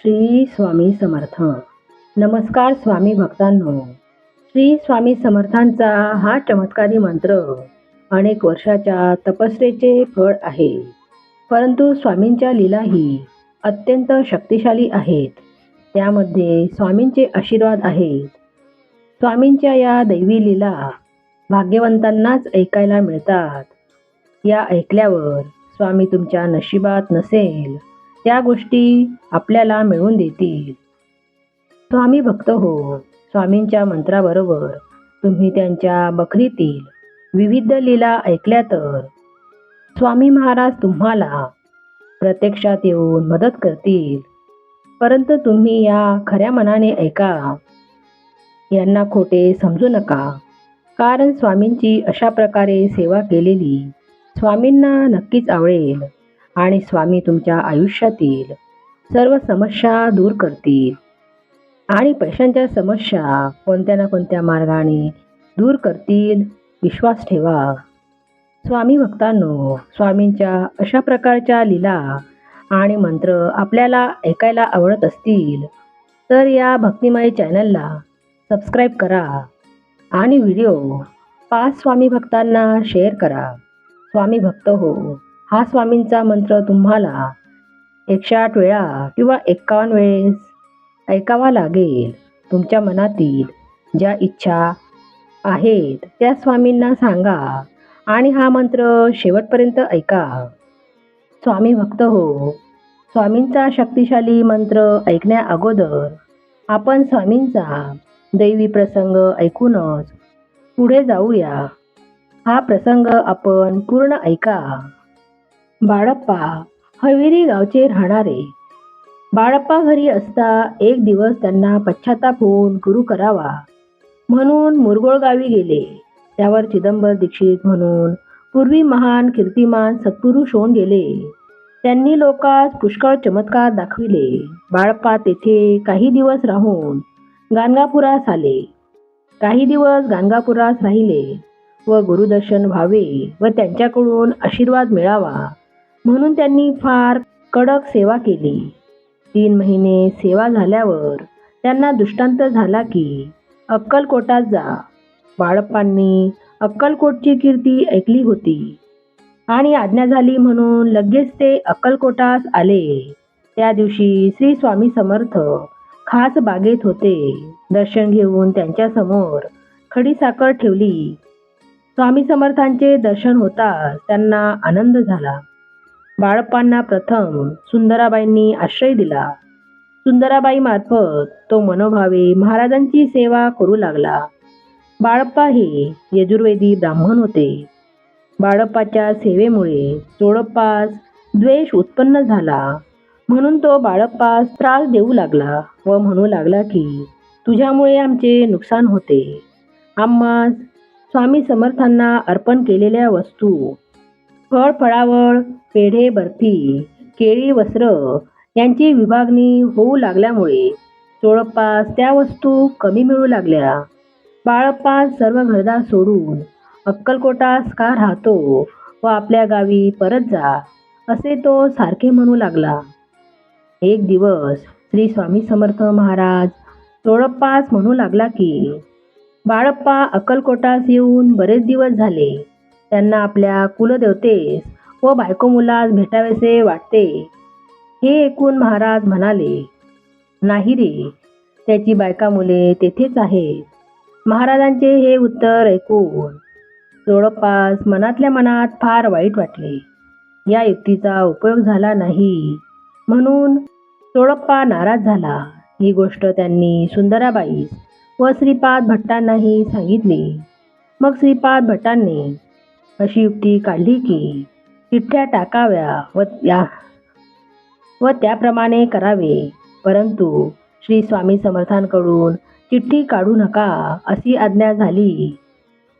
श्री स्वामी समर्थ. नमस्कार स्वामी भक्तांनो. श्री स्वामी समर्थांचा हा चमत्कारी मंत्र अनेक वर्षाच्या तपस्येचे फळ आहे. परंतु स्वामींच्या लीलाही अत्यंत शक्तिशाली आहेत. त्यामध्ये स्वामींचे आशीर्वाद आहेत. स्वामींच्या या दैवी लीला भाग्यवंतांनाच ऐकायला मिळतात. या ऐकल्यावर स्वामी तुमच्या नशिबात नसेल. त्या गोष्टी आपल्याला मिळवून देतील. स्वामी भक्त हो स्वामींच्या मंत्राबरोबर तुम्ही त्यांच्या बखरीतील विविध लीला ऐकल्या तर स्वामी महाराज तुम्हाला प्रत्यक्षात येऊन मदत करतील. परंतु तुम्ही या खऱ्या मनाने ऐका यांना खोटे समजू नका. कारण स्वामींची अशा प्रकारे सेवा केलेली स्वामींना नक्कीच आवडेल. आणि स्वामी तुमच्या आयुष्यातील सर्व समस्या दूर करतील. आणि पैशांच्या समस्या कोणत्या ना कोणत्या मार्गाने दूर करतील विश्वास ठेवा. स्वामी भक्तांनो स्वामींच्या अशा प्रकारच्या लीला आणि मंत्र आपल्याला ऐकायला आवडत असतील तर या भक्तिमय चॅनलला सबस्क्राईब करा आणि व्हिडिओ पाच स्वामी भक्तांना शेअर करा. स्वामी भक्त हो. हा स्वामींचा मंत्र तुम्हाला एकशे आठ वेळा किंवा एक्कावन्न वेळेस ऐकावा लागेल. तुमच्या मनातील ज्या इच्छा आहेत त्या स्वामींना सांगा आणि हा मंत्र शेवटपर्यंत ऐका. स्वामी भक्त हो स्वामींचा शक्तिशाली मंत्र ऐकण्या अगोदर आपण स्वामींचा दैवी प्रसंग ऐकूनच पुढे जाऊया. हा प्रसंग आपण पूर्ण ऐका. बाळप्पा हवेरी गावचे राहणारे. बाळप्पा घरी असता एक दिवस त्यांना पश्चाताप होऊन गुरु करावा. म्हणून मुरगोळ गावी गेले. त्यावर चिदंबर दीक्षित म्हणून पूर्वी महान कीर्तिमान सत्पुरुष होऊन गेले. त्यांनी लोकांस पुष्कळ चमत्कार दाखविले. बाळप्पा तेथे काही दिवस राहून गाणगापुरास आले. काही दिवस गाणगापुरास राहिले व गुरुदर्शन व्हावे व त्यांच्याकडून आशीर्वाद मिळावा. म्हणून त्यांनी फार कडक सेवा केली. तीन महिने सेवा झाल्यावर त्यांना दृष्टांत झाला की अक्कलकोटात जा. बाळप्पांनी अक्कलकोटची कीर्ती ऐकली होती. आणि आज्ञा झाली म्हणून लगेच ते अक्कलकोटास आले. त्या दिवशी श्री स्वामी समर्थ खास बागेत होते. दर्शन घेऊन त्यांच्यासमोर खडीसाखर ठेवली. स्वामी समर्थांचे दर्शन होताच त्यांना आनंद झाला. बाळप्पांना प्रथम सुंदराबाईंनी आश्रय दिला. सुंदराबाई मार्फत तो मनोभावे महाराजांची सेवा करू लागला. बाळप्पा हे यजुर्वेदी ब्राह्मण होते. बाळप्पाच्या सेवेमुळे चोळप्पास द्वेष उत्पन्न झाला. म्हणून तो बाळप्पास त्रास देऊ लागला व म्हणू लागला की तुझ्यामुळे आमचे नुकसान होते. आम्हास स्वामी समर्थांना अर्पण केलेल्या वस्तू फळ फळावळ पेढे बर्फी केळी वस्त्र यांची विभागणी होऊ लागल्यामुळे चोळप्पास त्या वस्तू कमी मिळू लागल्या. बाळप्पास सर्व घरदार सोडून अक्कलकोटास का राहतो व आपल्या गावी परत जा असे तो सारखे म्हणू लागला. एक दिवस श्री स्वामी समर्थ महाराज चोळप्पास म्हणू लागला की बाळप्पा अक्कलकोटास येऊन बरेच दिवस झाले. त्यांना आपल्या कुलदेवतेस व बायको मुलास भेटावेसे वाटते. हे ऐकून महाराज म्हणाले नाही रे त्याची बायका मुले तेथेच आहेत. महाराजांचे हे उत्तर ऐकून जवळपास मनातल्या मनात फार वाईट वाटले. या युक्तीचा उपयोग झाला नाही. म्हणून चोळप्पा नाराज झाला. ही गोष्ट त्यांनी सुंदराबाईस व श्रीपाद भट्टांनाही सांगितली. मग श्रीपाद भट्टांनी अशी युक्ती काढली की चिठ्ठ्या टाकाव्या व त्या व त्याप्रमाणे करावे. परंतु श्री स्वामी समर्थांकडून चिठ्ठी काढू नका अशी आज्ञा झाली.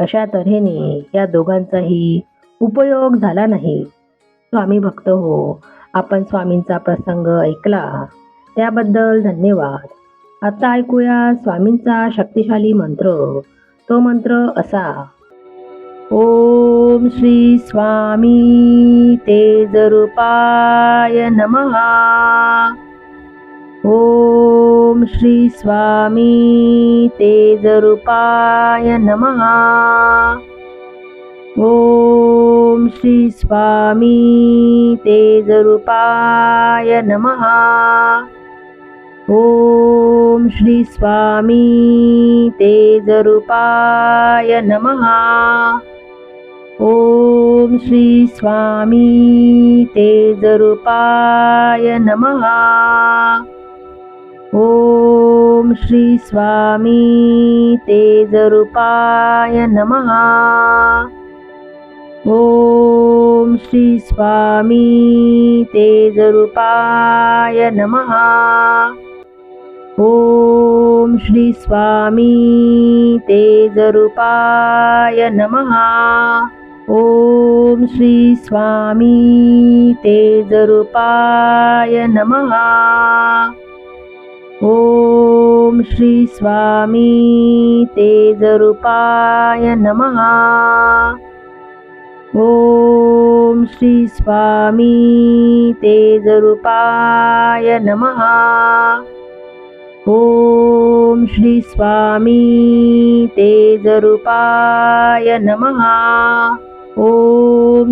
अशा तऱ्हेने या दोघांचाही उपयोग झाला नाही. स्वामी भक्त हो आपण स्वामींचा प्रसंग ऐकला. त्याबद्दल धन्यवाद. आता ऐकूया स्वामींचा शक्तिशाली मंत्र. तो मंत्र असा. ओ ओम श्री स्वामी तेजरूपाय नमः। ॐ श्री स्वामी तेजरूपाय नमः। ॐ श्री स्वामी तेजरूपाय नमः। ॐ श्री स्वामी तेजरूपाय नमः। ॐ श्री स्वामी तेजरूपाय नमः। ॐ श्री स्वामी तेजरूपाय नमः। ॐ श्री स्वामी तेजरूपाय नमः। ॐ श्री स्वामी तेजरूपाय नमः। ॐ श्री स्वामी तेजरूपाय नमः। ॐ श्री स्वामी तेजरूपाय नमहा ॐ श्री स्वामी तेजरूपाय नमः। ॐ श्री स्वामी तेजरूपाय नमः।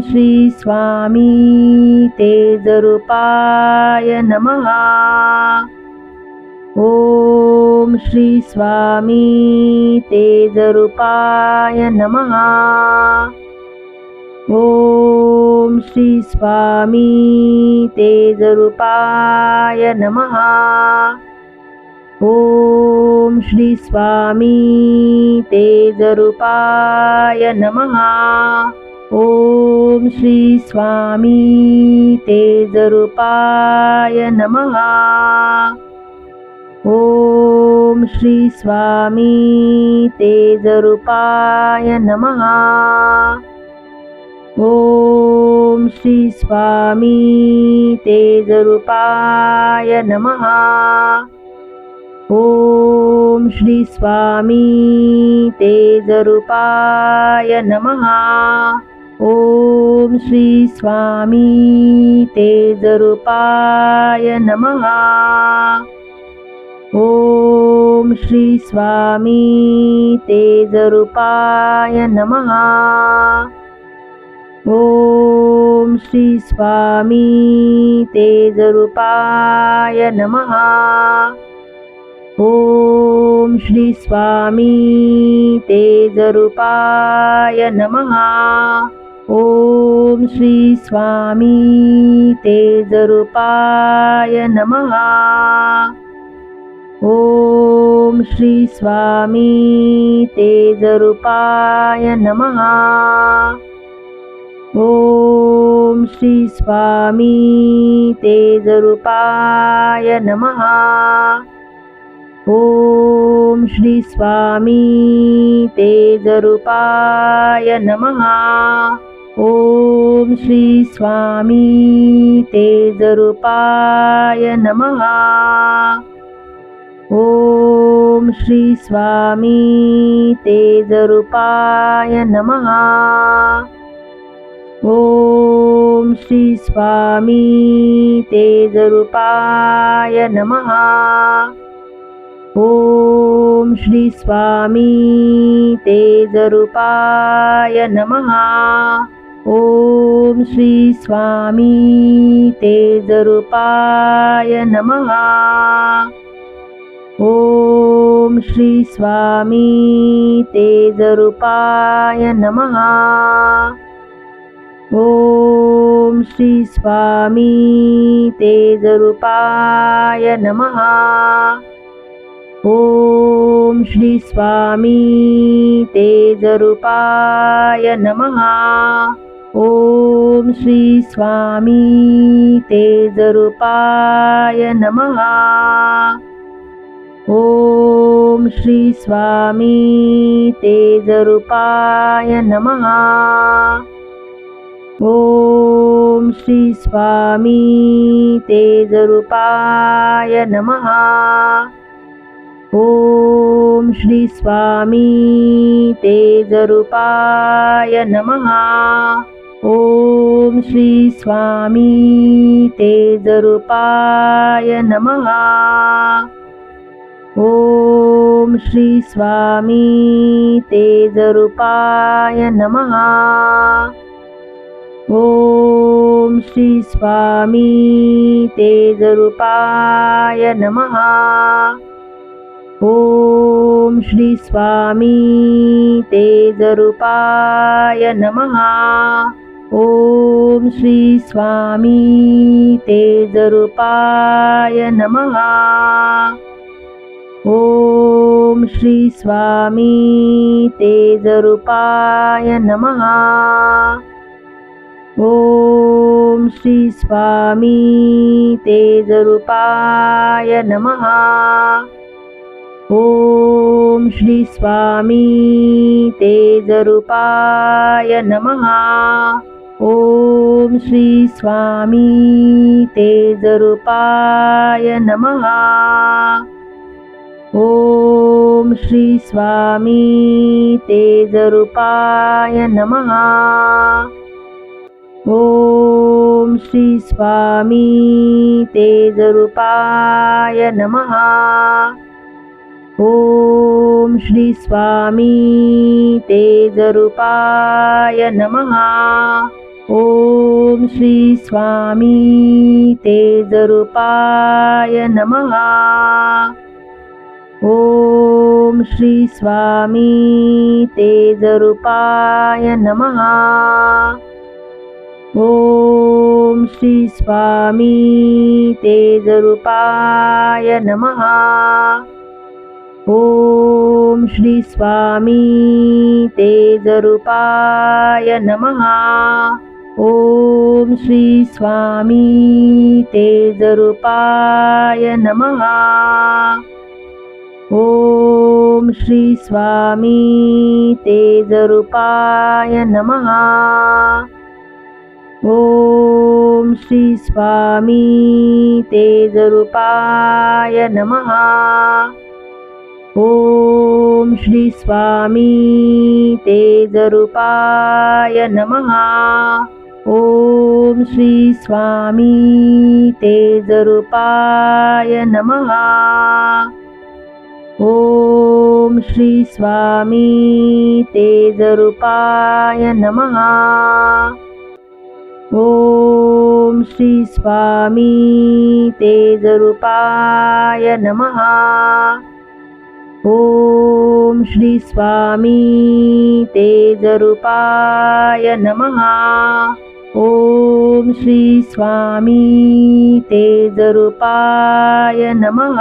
श्री स्वामी तेजरूपाय नमः। ॐ श्री स्वामी तेजरूपाय नमः। ॐ श्री स्वामी तेजरूपाय नमः। ॐ श्री स्वामी तेजरूपाय नमः। ॐ श्री स्वामी तेजरूपाय नमः। ॐ श्री स्वामी तेजरूपाय नमः। ॐ श्री स्वामी तेजरूपाय नमः। ॐ श्री स्वामी तेजरूपाय नमः। ॐ श्री स्वामी तेजरूपाय नमः। ॐ श्री स्वामी तेजरूपाय नमः। ॐ श्री स्वामी तेजरूपाय नमः। ॐ श्री स्वामी तेजरूपाय नमः। ॐ श्री स्वामी तेजरूपाय नमः। ॐ श्री स्वामी तेजरूपाय नमः। ॐ श्री स्वामी तेजरूपाय नमः। ॐ श्री स्वामी तेजरूपाय नमः। ॐ श्री स्वामी तेजरूपाय नमः। ॐ श्री स्वामी तेजरूपाय नमः। ॐ श्री स्वामी तेजरूपाय नमः। ॐ श्री स्वामी तेजरूपाय नमः। ॐ श्री स्वामी तेजरूपाय नमः। ॐ श्री स्वामी तेजरूपाय नमः। ॐ श्री स्वामी तेजरूपाय नमः। ॐ श्री स्वामी तेजरूपाय नमः। ॐ श्री स्वामी तेजरूपाय नमः। ॐ श्री स्वामी तेजरूपाय नमः। ॐ श्री स्वामी तेजरूपाय नमः। ॐ श्री स्वामी तेजरूपाय नमः। ॐ श्री स्वामी तेजरूपाय नमः। ओम श्री स्वामी तेजरूपाय नमः। ओम श्री स्वामी तेजरूपाय नमः। ओम श्री स्वामी तेजरूपाय नमः। ओम श्री स्वामी तेजरूपाय नमः। ओम श्री स्वामी तेजरूपाय नमः। ओम श्री स्वामी तेजरूपाय नमः। ओम श्री स्वामी तेजरूपाय नमः। ओम श्री स्वामी तेजरूपाय नमः। ओम श्री स्वामी तेजरूपाय नमः। ओम श्री स्वामी तेजरूपाय नमः। ॐ श्री स्वामी तेजरूपाय नमः। ओम श्री स्वामी तेजरूपाय नमः। ओम श्री स्वामी तेजरूपाय नमः। ओम श्री स्वामी तेजरूपाय नमः। ओम श्री स्वामी तेजरूपाय नमः। ओम श्री स्वामी तेजरूपाय नमः। ओम श्री स्वामी तेजरूपाय नमः। ओम श्री स्वामी तेजरूपाय नमः। ओम श्री स्वामी तेजरूपाय नमः। ओम श्री स्वामी तेजरूपाय नमः। ओम श्री स्वामी तेजरूपाय नमः। ओम श्री स्वामी तेजरूपाय नमः। ओम श्री स्वामी तेजरूपाय नमः। ओम श्री स्वामी तेजरूपाय नमः।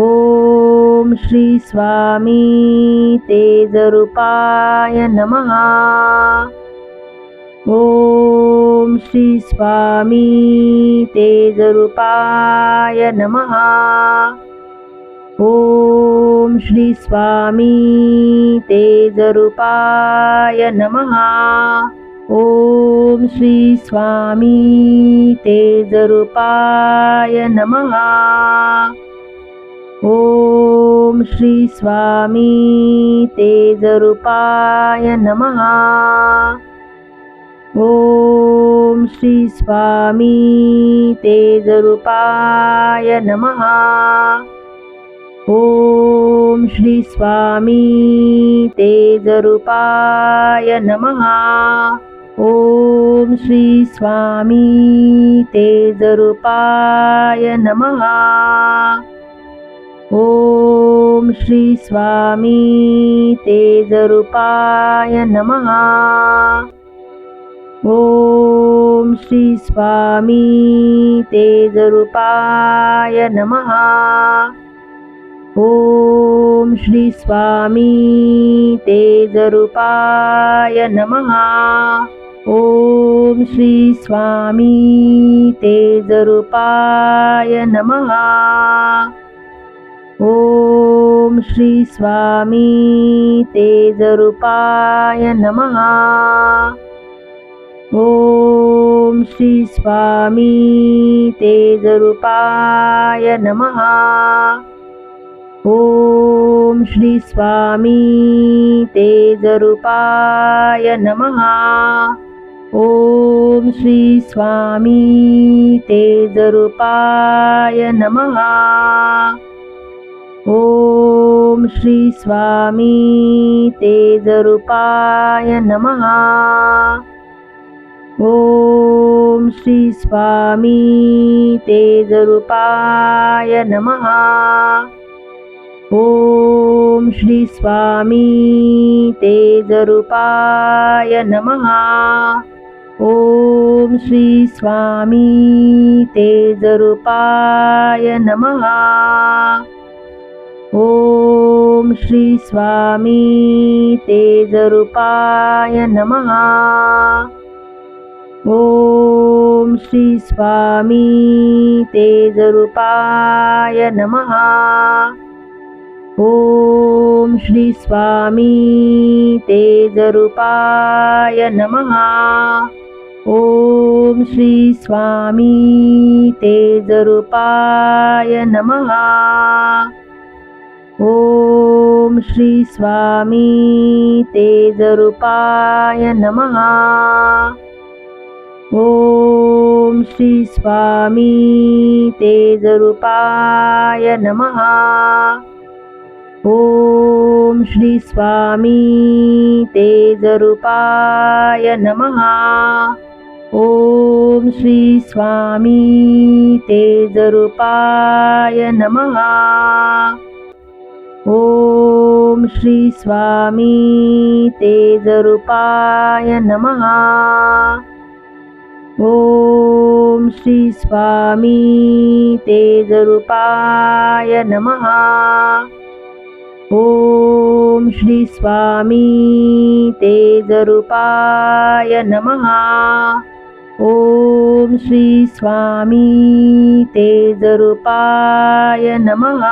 ओम श्री स्वामी तेजरूपाय नमः। ओम श्री स्वामी तेजरूपाय नमः। ओम श्री स्वामी तेजरूपाय नमः। ओम श्री स्वामी तेजरूपाय नमः। ओम श्री स्वामी तेजरूपाय नमः। ओम श्री स्वामी तेजरूपाय नमः। ओम श्री स्वामी तेजरूपाय नमः। ओम श्री स्वामी तेजरूपाय नमः। ओम श्री स्वामी तेजरूपाय नमः। ओम श्री स्वामी तेजरूपाय नमः। ओम श्री स्वामी तेजरूपाय नमः। ओम श्री स्वामी तेजरूपाय नमः। ओम श्री स्वामी तेजरूपाय नमहा ओम श्री स्वामी तेजरूपाय नमः। ओम श्री स्वामी तेजरूपाय नमः। ओम श्री स्वामी तेजरूपाय नमः। ओम श्री स्वामी तेजरूपाय नमः। ओम श्री स्वामी तेजरूपाय नमः। ओम श्री स्वामी तेजरूपाय नमः। ओम श्री स्वामी तेजरूपाय नमः। ओम श्री स्वामी तेजरूपाय नमः। ओम श्री स्वामी तेजरूपाय नमः। ओम श्री स्वामी तेजरूपाय नमः। ओम श्री स्वामी तेजरूपाय नमः। ओम श्री स्वामी तेजरूपाय नमः। ओम श्री स्वामी तेजरूपाय नमः। ओम श्री स्वामी तेजरूपाय नमः। ओम श्री स्वामी तेजरूपाय नमः। ओम श्री स्वामी तेजरूपाय नमः। ओम श्री स्वामी तेजरूपाय नमः। ओम श्री स्वामी तेजरूपाय नमः। ओम श्री स्वामी तेजरूपाय नमः।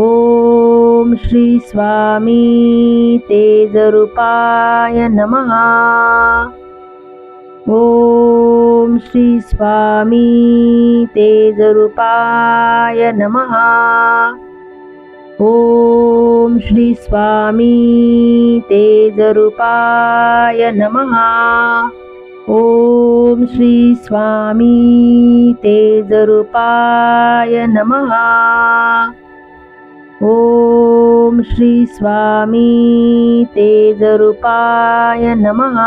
ओम श्री स्वामी तेजरूपाय नमः। ओम श्री स्वामी तेजरूपाय नमः। ओम श्री स्वामी तेजरूपाय नमः। ओम श्री स्वामी तेजरूपाय नमः। ओम श्री स्वामी तेजरूपाय नमः।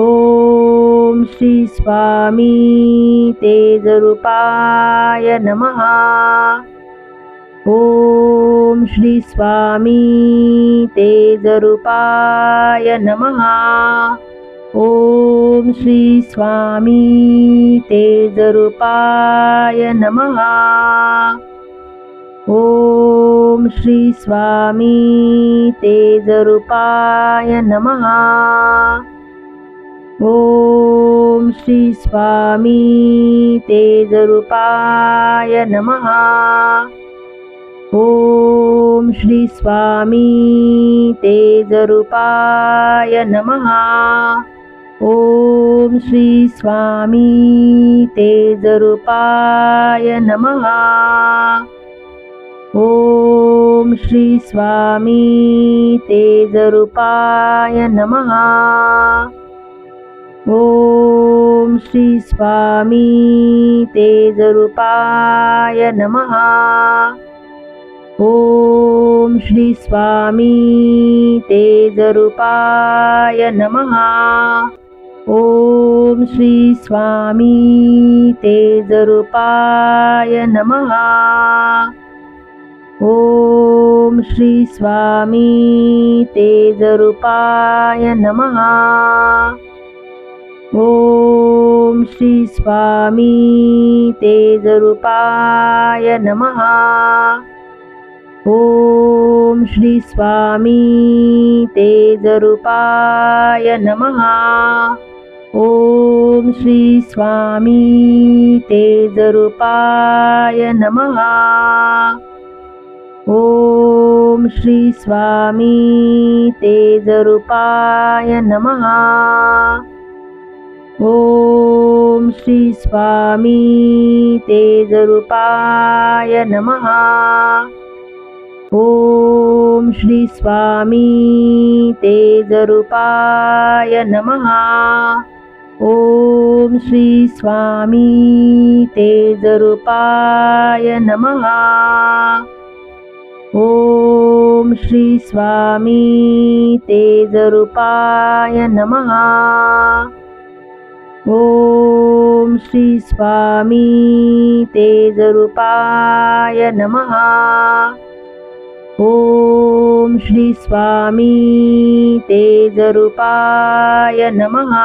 ओम श्री स्वामी तेजरूपाय नमः। ॐ श्री स्वामी तेजरूपाय नमः। ओम श्री स्वामी तेजरूपाय नमः। ओम श्री स्वामी तेजरूपाय नमहा ओम श्री स्वामी तेजरूपाय नमः। ओम श्री स्वामी तेजरूपाय नमः। ओम श्री स्वामी तेजरूपाय नमः। ओम श्री स्वामी तेजरूपाय नमः। ओम श्री स्वामी तेजरूपाय नमः। ओम श्री स्वामी तेजरूपाय नमः। ओम श्री स्वामी तेजरूपाय नमः। ओम श्री स्वामी तेजरूपाय नमः। ओम श्री स्वामी तेजरूपाय नमः। ओम श्री स्वामी तेजरूपाय नमः। ओम श्री स्वामी तेजरूपाय नमः। ओम श्री स्वामी तेजरूपाय नमः। ओम श्री स्वामी तेजरूपाय नमः। ओम श्री स्वामी तेजरूपाय नमः। ओम श्री स्वामी तेजरूपाय नमः। ओम श्री स्वामी तेजरूपाय नमः। ओम श्री स्वामी तेजरूपाय नमः। ओम श्री स्वामी तेजरूपाय नमः।